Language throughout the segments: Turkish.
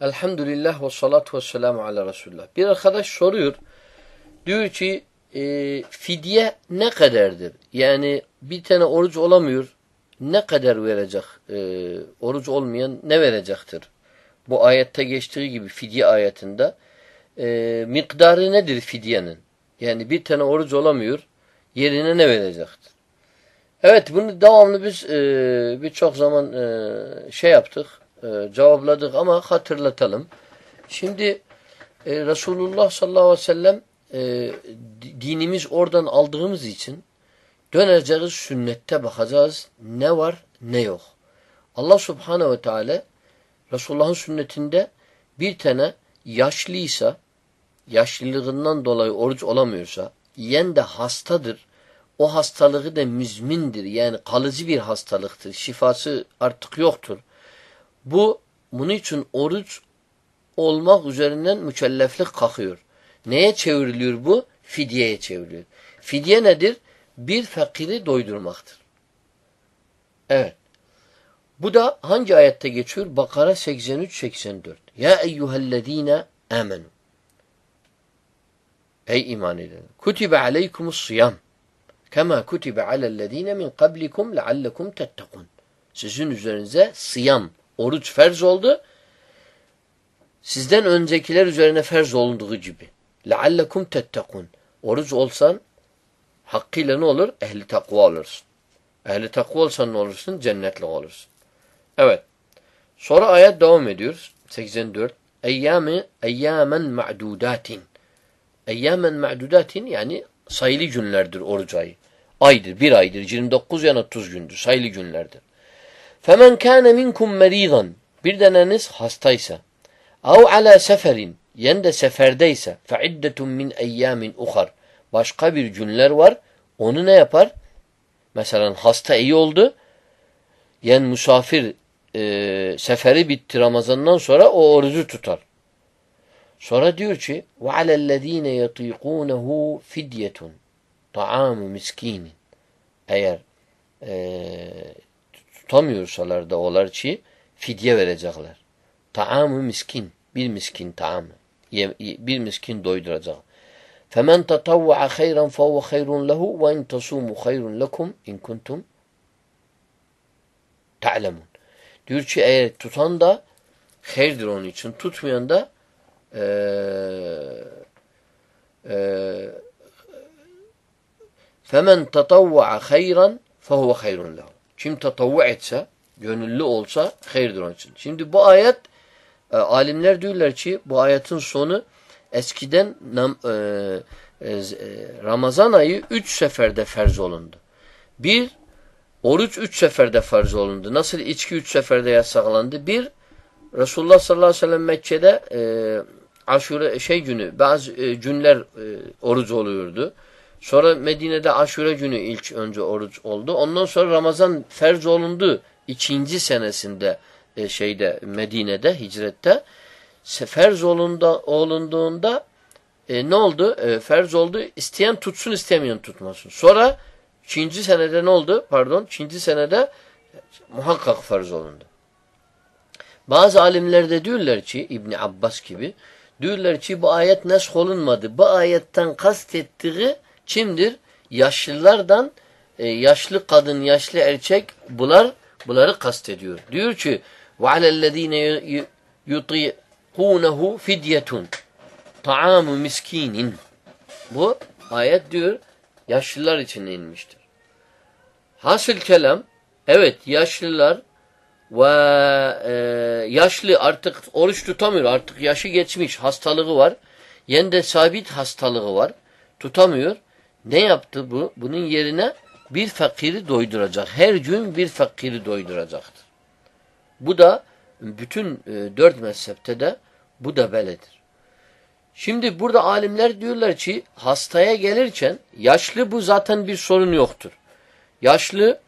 Elhamdülillah ve salatu ve selamu ala Resulullah. Bir arkadaş soruyor. Diyor ki e, fidye ne kadardır? Yani bir tane oruç olamıyor. Ne kadar verecek? E, oruç olmayan ne verecektir? Bu ayette geçtiği gibi fidye ayetinde. E, miktarı nedir fidyenin? Yani bir tane oruç olamıyor. Yerine ne verecektir? Evet bunu devamlı biz e, birçok zaman e, şey yaptık e, cevapladık ama hatırlatalım. Şimdi e, Resulullah sallallahu aleyhi ve sellem e, dinimiz oradan aldığımız için döneceğiz sünnette bakacağız ne var ne yok. Allah subhanehu ve teala Resulullah'ın sünnetinde bir tane yaşlıysa yaşlılığından dolayı oruç olamıyorsa yiyen de hastadır. O hastalığı da müzmindir. Yani kalıcı bir hastalıktır. Şifası artık yoktur. Bu bunun için oruç olmak üzerinden mükelleflik kalkıyor. Neye çevriliyor bu? Fidyeye çevriliyor. Fidye nedir? Bir fakiri doydurmaktır. Evet. Bu da hangi ayette geçiyor? Bakara 83-84. Ya eyyühellezine amenu. Ey iman eden. Kutibe aleykumus siyam. Kema kutibe alellezine min kablikum leallekum tettekun. Sizin üzerinize siyam, Oruç ferz oldu. Sizden öncekiler üzerine ferz olunduğu gibi. لَعَلَّكُمْ تَتَّقُونَ Oruç olsan hakkıyla ne olur? Ehli takva olursun. Ehli takva olsan ne olursun? Cennetli olursun. Evet. Sonra ayet devam ediyor. 84. Eyyâmi eyyâmen ma'dudatin. Eyyâmen ma'dudatin yani sayılı günlerdir oruç ayı. Aydır, bir aydır. 29 yani 30 gündür. Sayılı günlerdir. فَمَنْ كَانَ مِنْكُمْ مَر۪يضًا Bir deneniz hastaysa اَوْ عَلَى seferin yen de seferdeyse فَعِدَّةٌ مِنْ اَيَّامٍ اُخَرٍ Başka bir günler var. Onu ne yapar? Mesela hasta iyi oldu. Yen musafir e, seferi bitti Ramazan'dan sonra o orucu tutar. Sonra diyor ki وَعَلَى الَّذ۪ينَ يَط۪يقُونَهُ فِدْيَةٌ طَعَامُ مِسْك۪ينٍ Eğer e, tutamıyorsalar da olar ki fidye verecekler. Taamı miskin. Bir miskin taamı. Bir miskin doyduracak. فَمَنْ تَطَوَّعَ خَيْرًا فَهُوَ خَيْرٌ لَهُ وَاِنْ تَصُومُ خَيْرٌ لَكُمْ اِنْ كُنْتُمْ تَعْلَمُونَ Diyor ki eğer tutan da hayırdır onun için. Tutmayan da e, e, فَمَنْ تَطَوَّعَ خَيْرًا فَهُوَ خَيْرٌ لَهُ kim tatavvu etse, gönüllü olsa hayırdır onun için. Şimdi bu ayet, e, alimler diyorlar ki bu ayetin sonu eskiden nam, e, e, e, Ramazan ayı üç seferde ferz olundu. Bir, oruç üç seferde farz olundu. Nasıl içki üç seferde yasaklandı? Bir, Resulullah sallallahu aleyhi ve sellem Mekke'de e, aşure şey günü, bazı e, günler e, oruç oluyordu. Sonra Medine'de aşure günü ilk önce oruç oldu. Ondan sonra Ramazan ferz olundu. ikinci senesinde e, şeyde Medine'de hicrette ferz olunda, olunduğunda e, ne oldu? E, ferz oldu. İsteyen tutsun istemeyen tutmasın. Sonra ikinci senede ne oldu? Pardon. ikinci senede muhakkak ferz olundu. Bazı alimler de diyorlar ki İbni Abbas gibi diyorlar ki bu ayet nesk olunmadı. Bu ayetten kastettiği kimdir? Yaşlılardan e, yaşlı kadın, yaşlı erkek bunlar bunları kastediyor. Diyor ki وَعَلَى الَّذ۪ينَ يُطِيقُونَهُ فِدْيَةٌ طَعَامُ miskinin. Bu ayet diyor yaşlılar için inmiştir. Hasıl kelam evet yaşlılar ve e, yaşlı artık oruç tutamıyor. Artık yaşı geçmiş. Hastalığı var. Yende sabit hastalığı var. Tutamıyor. Ne yaptı bu? Bunun yerine bir fakiri doyduracak. Her gün bir fakiri doyduracaktır. Bu da bütün e, dört mezhepte de bu da beledir. Şimdi burada alimler diyorlar ki hastaya gelirken yaşlı bu zaten bir sorun yoktur. Yaşlı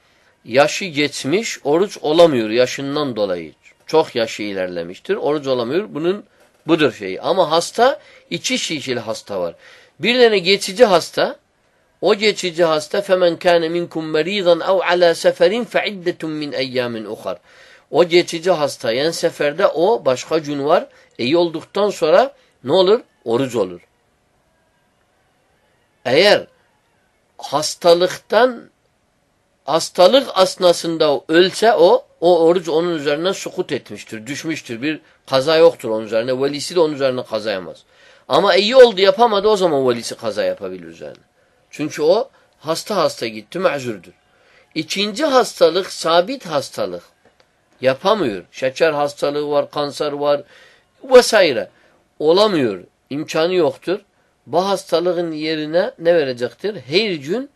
yaşı geçmiş oruç olamıyor yaşından dolayı. Çok yaşı ilerlemiştir. Oruç olamıyor. Bunun budur şeyi. Ama hasta içi şişili hasta var. Bir tane geçici hasta o geçici hasta femen kâne minkum meridan ev ala seferin feiddetum min eyyamin uhar. O geçici hasta. Yan seferde o başka gün var. İyi olduktan sonra ne olur? Oruç olur. Eğer hastalıktan hastalık asnasında ölse o, o oruç onun üzerine sukut etmiştir, düşmüştür. Bir kaza yoktur onun üzerine. Velisi de onun üzerine kaza yapmaz. Ama iyi oldu yapamadı o zaman velisi kaza yapabilir üzerine. Çünkü o hasta hasta gitti, mezurdur. İkinci hastalık sabit hastalık. Yapamıyor. Şeker hastalığı var, kanser var vesaire. Olamıyor. İmkanı yoktur. Bu hastalığın yerine ne verecektir? Her gün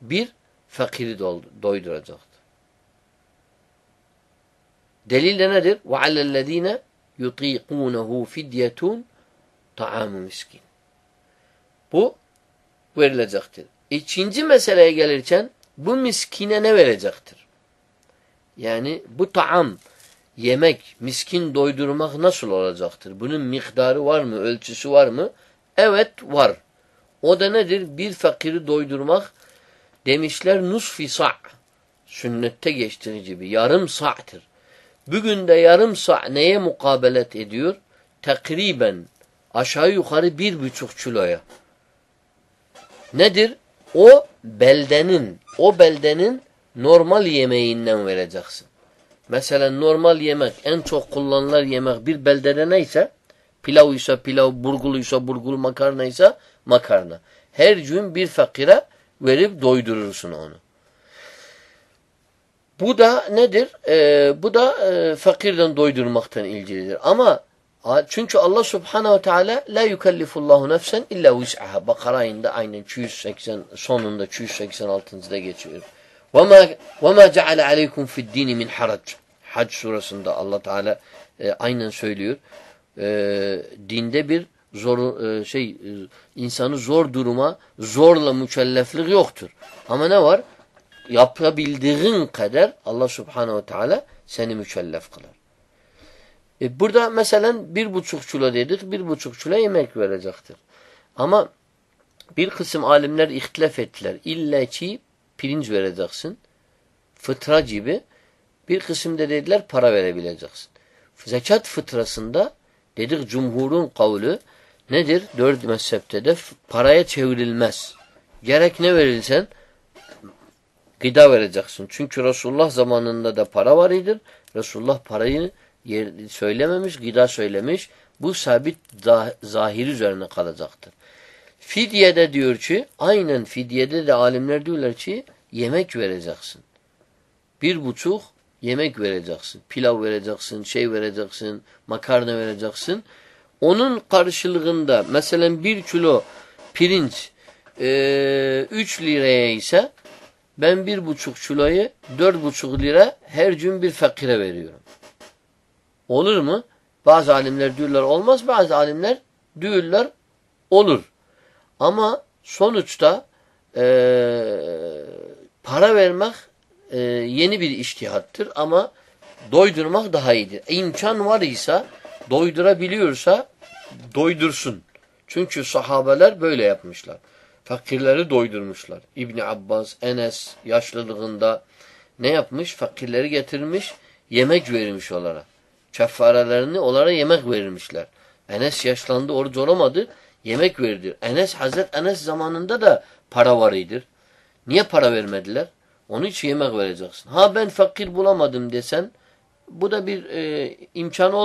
bir fakiri doyduracaktır. Delil de nedir? وَعَلَى الَّذ۪ينَ يُط۪يقُونَهُ فِدْيَةٌ طَعَامُ miskin. Bu verilecektir. İkinci meseleye gelirken bu miskine ne verecektir? Yani bu taam, yemek, miskin doydurmak nasıl olacaktır? Bunun miktarı var mı, ölçüsü var mı? Evet var. O da nedir? Bir fakiri doydurmak demişler nusfi sa' sünnette geçtiği gibi yarım sa'tır. Bugün de yarım sa' neye mukabelet ediyor? Takriben aşağı yukarı bir buçuk kiloya. Nedir? O beldenin, o beldenin normal yemeğinden vereceksin. Mesela normal yemek, en çok kullanılan yemek bir beldede neyse, pilav pilav, burguluysa burgul, makarna ise makarna. Her gün bir fakire verip doydurursun onu. Bu da nedir? Ee, bu da e, fakirden doydurmaktan ilgilidir. Ama çünkü Allah Subhanahu Teala la yukellifullahu nefsen illa vus'aha. Bakara ayında aynen 280 sonunda 286.da geçiyor. Ve ma ve ma ceale aleykum fi'd-din min harac. Hac surasında Allah Teala e, aynen söylüyor. E, dinde bir zor e, şey e, insanı zor duruma zorla mükelleflik yoktur. Ama ne var? Yapabildiğin kadar Allah Subhanahu Teala seni mükellef kılar. E burada mesela bir buçuk kilo dedik, bir buçuk kilo yemek verecektir. Ama bir kısım alimler ihtilaf ettiler. İlla ki pirinç vereceksin. Fıtra gibi. Bir kısım da dediler para verebileceksin. Zekat fıtrasında dedik cumhurun kavlu nedir? Dört mezhepte de paraya çevrilmez. Gerek ne verilsen gıda vereceksin. Çünkü Resulullah zamanında da para var idir. Resulullah parayı yer, söylememiş, gıda söylemiş. Bu sabit zahir üzerine kalacaktır. Fidyede diyor ki, aynen fidyede de alimler diyorlar ki, yemek vereceksin. Bir buçuk yemek vereceksin. Pilav vereceksin, şey vereceksin, makarna vereceksin. Onun karşılığında mesela bir kilo pirinç e, liraya ise ben bir buçuk kiloyu dört buçuk lira her gün bir fakire veriyorum. Olur mu? Bazı alimler diyorlar olmaz, bazı alimler diyorlar olur. Ama sonuçta e, para vermek e, yeni bir iştihattır ama doydurmak daha iyidir. İmkan var ise doydurabiliyorsa doydursun. Çünkü sahabeler böyle yapmışlar. Fakirleri doydurmuşlar. İbni Abbas, Enes yaşlılığında ne yapmış? Fakirleri getirmiş, yemek vermiş onlara. Keffarelerini onlara yemek verirmişler. Enes yaşlandı, oruç olamadı, yemek verdi. Enes, Hazret Enes zamanında da para varıydır. Niye para vermediler? Onun için yemek vereceksin. Ha ben fakir bulamadım desen, bu da bir e, imkan olmuyor.